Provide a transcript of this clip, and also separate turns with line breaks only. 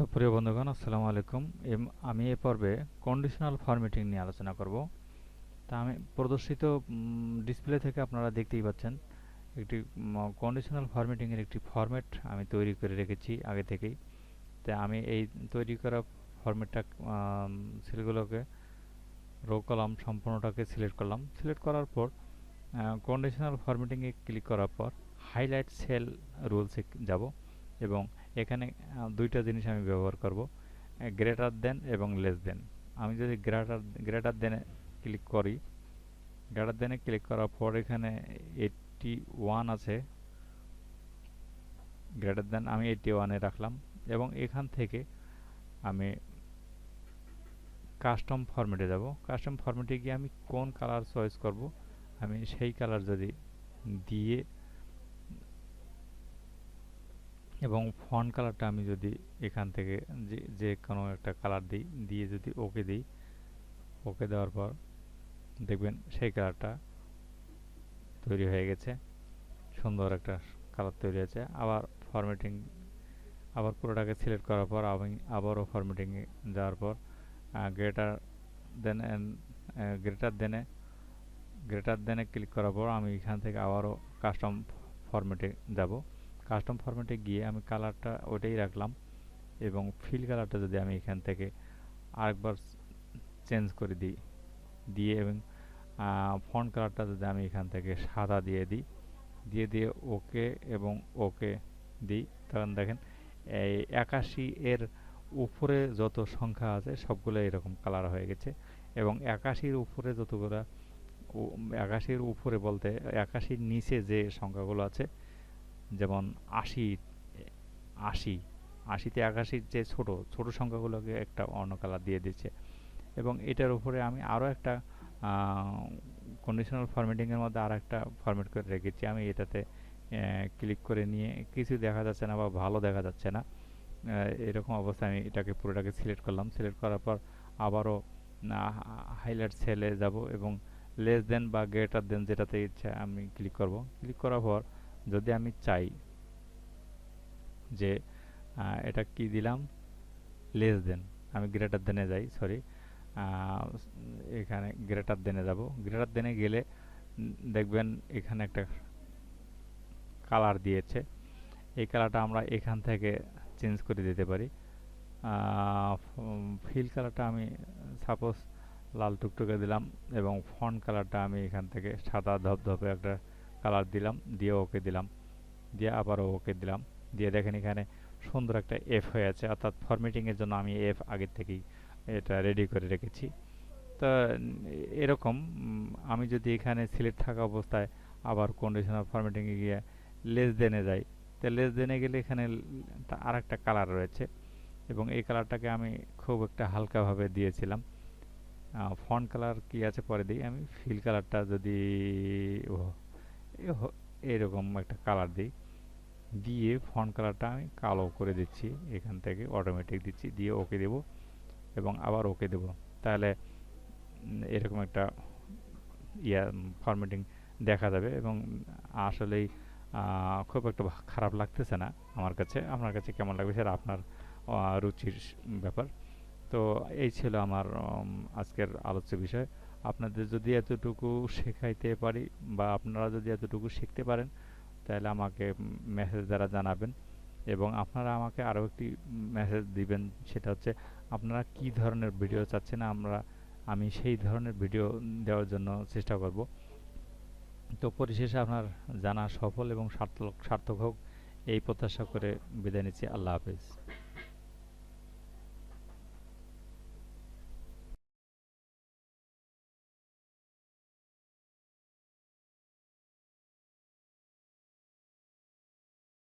সুপ্রিয় বন্ধুগণ, আসসালামু আলাইকুম। আমি এ পর্বে কন্ডিশনাল ফরম্যাটিং নিয়ে আলোচনা করব। তা আমি প্রদর্শিত ডিসপ্লে থেকে আপনারা দেখতেই পাচ্ছেন, একটি কন্ডিশনাল ফরম্যাটিংয়ের একটি ফরম্যাট আমি তৈরি করে রেখেছি আগে থেকেই। তা আমি এই তৈরি করা ফরম্যাটটা সেলগুলোকে রো কলাম সম্পূর্ণটাকে সিলেক্ট করলাম। সিলেক্ট করার পর কন্ডিশনাল ফরম্যাটিংয়ে ক্লিক করার পর হাইলাইট সেল রুলসে যাব এবং এখানে দুইটা জিনিস আমি ব্যবহার করব গ্রেটার দেন এবং লেস দেন আমি যদি গ্রেটার গ্রেটার দেনে ক্লিক করি গ্রেটার দেনে ক্লিক করার পর এখানে এইটটি ওয়ান আছে গ্রেটার দেন আমি এইটটি ওয়ানে রাখলাম এবং এখান থেকে আমি কাস্টম ফরম্যাটে যাব। কাস্টম ফরম্যাটে গিয়ে আমি কোন কালার চয়েস করব? আমি সেই কালার যদি দিয়ে এবং ফন্ট কালারটা আমি যদি এখান থেকে যে যে কোনো একটা কালার দিই, দিয়ে যদি ওকে দিই ওকে দেওয়ার পর দেখবেন সেই কালারটা তৈরি হয়ে গেছে। সুন্দর একটা কালার তৈরি হয়েছে। আবার ফরম্যাটিং আবার পুরোটাকে সিলেক্ট করার পর আমি আবারও ফরম্যাটিংয়ে যাওয়ার পর গ্রেটার দেন গ্রেটার দেনে গ্রেটার দেনে ক্লিক করার পর আমি এখান থেকে আবারও কাস্টম ফরম্যাটে যাব। কাস্টম ফরম্যাটে গিয়ে আমি কালারটা ওটাই রাখলাম এবং ফিল কালারটা যদি আমি এখান থেকে আরেকবার চেঞ্জ করে দিই, দিয়ে এবং ফন্ট কালারটা যদি আমি এখান থেকে সাদা দিয়ে দিই, দিয়ে দিয়ে ওকে এবং ওকে দিই। তখন দেখেন, এই একাশি এর উপরে যত সংখ্যা আছে সবগুলো এরকম কালার হয়ে গেছে এবং একাশির উপরে যতগুলো একাশির উপরে বলতে একাশির নিচে যে সংখ্যাগুলো আছে যেমন আশি আশি, আশিতে একাশির যে ছোট ছোট সংখ্যাগুলোকে একটা অন্য কালার দিয়ে দিচ্ছে। এবং এটার উপরে আমি আরও একটা কন্ডিশনাল ফরম্যাটিংয়ের মধ্যে আর একটা ফরম্যাট করে রেখেছি। আমি এটাতে ক্লিক করে নিয়ে কিছু দেখা যাচ্ছে না বা ভালো দেখা যাচ্ছে না। এরকম অবস্থায় আমি এটাকে, পুরোটাকে সিলেক্ট করলাম। সিলেক্ট করার পর আবারও হাইলাইট সেলে যাব এবং লেস দেন বা গ্রেটার দেন যেটাতে ইচ্ছা আমি ক্লিক করব। ক্লিক করার পর যদি আমি চাই যে এটা কি দিলাম? লেস দেন আমি গ্রেটার দেনে যাই সরি এখানে গ্রেটার দেনে যাব। গ্রেটার দেনে গেলে দেখবেন এখানে একটা কালার দিয়েছে। এই কালারটা আমরা এখান থেকে চেঞ্জ করে দিতে পারি। ফিল কালারটা আমি সাপোজ লাল টুকটুকে দিলাম এবং ফন্ট কালারটা আমি এখান থেকে সাদা ধপধপে একটা কালার দিলাম, দিয়ে ওকে দিলাম, দিয়ে আবারও ওকে দিলাম, দিয়ে দেখেন এখানে সুন্দর একটা এফ হয়ে আছে। অর্থাৎ ফরম্যাটিংয়ের জন্য আমি এফ আগের থেকেই এটা রেডি করে রেখেছি। তো, এরকম আমি যদি এখানে সিলেক্ট থাকা অবস্থায় আবার কন্ডিশনাল ফরম্যাটিংয়ে গিয়ে লেস দেনে যাই, তো লেস দেনে গেলে এখানে আর একটা কালার রয়েছে। এবং এই কালারটাকে আমি খুব একটা হালকাভাবে দিয়েছিলাম। ফন্ট কালার কি আছে পরে দিই আমি ফিল কালারটা যদি এরকম একটা কালার দিই। দিয়ে ফন্ট কালারটা আমি কালো করে দিচ্ছি, এখান থেকে অটোমেটিক দিচ্ছি, দিয়ে ওকে দেব এবং আবার ওকে দেব। তাহলে এরকম একটা ইয়া ফরম্যাটিং দেখা যাবে এবং আসলেই খুব একটা খারাপ লাগতেছে না আমার কাছে। আপনার কাছে কেমন লাগবে সেটা আপনার রুচির ব্যাপার। তো এই ছিল আমার আজকের আলোচ্য বিষয়। আপনাদের যদি এতটুকু শেখাইতে পারি বা আপনারা যদি এতটুকু শিখতে পারেন, তাহলে আমাকে মেসেজ দ্বারা জানাবেন। এবং আপনারা আমাকে আরও একটি মেসেজ দিবেন, সেটা হচ্ছে, আপনারা কি ধরনের ভিডিও চাচ্ছেন, আমরা, আমি সেই ধরনের ভিডিও দেওয়ার জন্য চেষ্টা করব। তো পরিশেষে আপনার জানা সফল এবং সার্থক সার্থক হোক, এই প্রত্যাশা করে বিদায় নিচ্ছি। আল্লাহ হাফেজ।